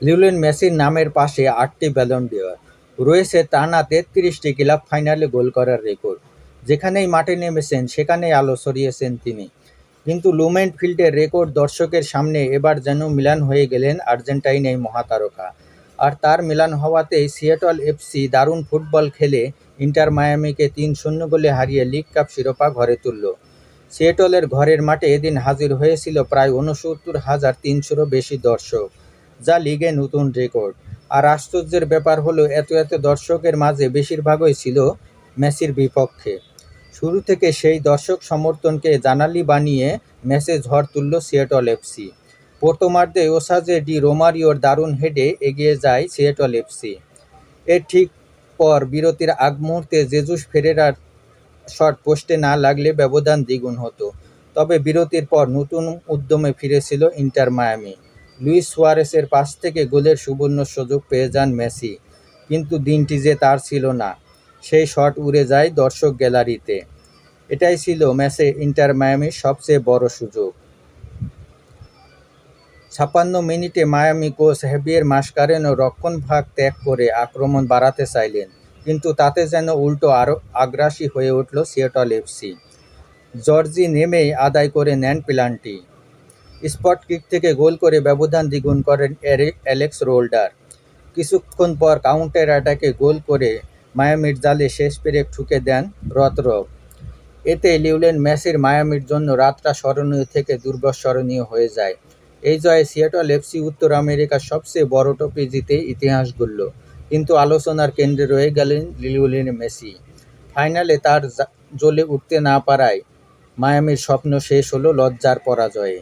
Lionel মেসির নামের পাশে আটটি ব্যালন ডি'র, রয়েছে টানা তেত্রিশটি ক্লাব ফাইনালে গোল করার রেকর্ড। যেখানেই মাঠে নেমেছেন সেখানেই আলো ছড়িয়েছেন তিনি। কিন্তু লুমেন্ট ফিল্ডের রেকর্ড দর্শকের সামনে এবার যেন মিলান হয়ে গেলেন আর্জেন্টাইন এই মহাতারকা। আর তার মিলান হওয়াতেই সিয়াটল এফসি দারুণ ফুটবল খেলে ইন্টার মায়ামিকে তিন-শূন্য গোলে হারিয়ে লিগ কাপ শিরোপা ঘরে তুলল। সিয়াটলের ঘরের মাঠে এদিন হাজির হয়েছিল প্রায় ঊনসত্তর হাজার তিনশোরও বেশি দর্শক, যা লিগে নতুন রেকর্ড। আর আশ্চর্যের ব্যাপার হলো, এত এত দর্শকের মাঝে বেশিরভাগই ছিল মেসির বিপক্ষে। শুরু থেকে সেই দর্শক সমর্থনকে জানালি বানিয়ে ম্যাচে ঝড় তুলল সিয়েটল এফসি। প্রথমার্ধে ওসাজে ডি রোমারিওর দারুণ হেডে এগিয়ে যায় সিয়েটল এফসি। এর ঠিক পর বিরতির আগ মুহূর্তে জেসুস ফেরেরার শট পোস্টে না লাগলে ব্যবধান দ্বিগুণ হতো। তবে বিরতির পর নতুন উদ্যমে ফিরেছিল ইন্টার মায়ামি। লুইস সুয়ারেসের পাস থেকে গোলের সুবর্ণ সুযোগ পেয়ে যান মেসি। কিন্তু দিনটি যে তার ছিল না। সেই শট উড়ে যায় দর্শক গ্যালারিতে। এটাই ছিল ম্যাচে ইন্টার মায়ামির সবচেয়ে বড় সুযোগ। ছাপ্পান্ন মিনিটে মায়ামি কোচ হেভিয়ের মাসকারেনো রক্ষণভাগ ত্যাগ করে আক্রমণ বাড়াতে চাইলেন। কিন্তু তাতে যেন উল্টো আরও আগ্রাসী হয়ে উঠল সিয়েটল এফসি। জর্জি নেমেই আদায় করে নেন পেনাল্টি। স্পট কিক থেকে গোল করে ব্যবধান দ্বিগুণ করেন অ্যালেক্স রোল্ডার। কিছুক্ষণ পর কাউন্টার অ্যাটাকে গোল করে মায়ামির জালে শেষ পেরেক ঠুকে দেন রথরব। এতে লিউলেন মেসির মায়ামির জন্য রাতটা স্মরণীয় থেকে দুর্বিস্মরণীয় হয়ে যায়। এই জয়ে সিয়াটল এফসি উত্তর আমেরিকার সবচেয়ে বড় ট্রফি জিতে ইতিহাস গড়ল। কিন্তু আলোচনার কেন্দ্রে রয়ে গেলেন লিওনেল মেসি। ফাইনালে তার জ্বলে উঠতে না পারায় মায়ামির স্বপ্ন শেষ হলো লজ্জার পরাজয়ে।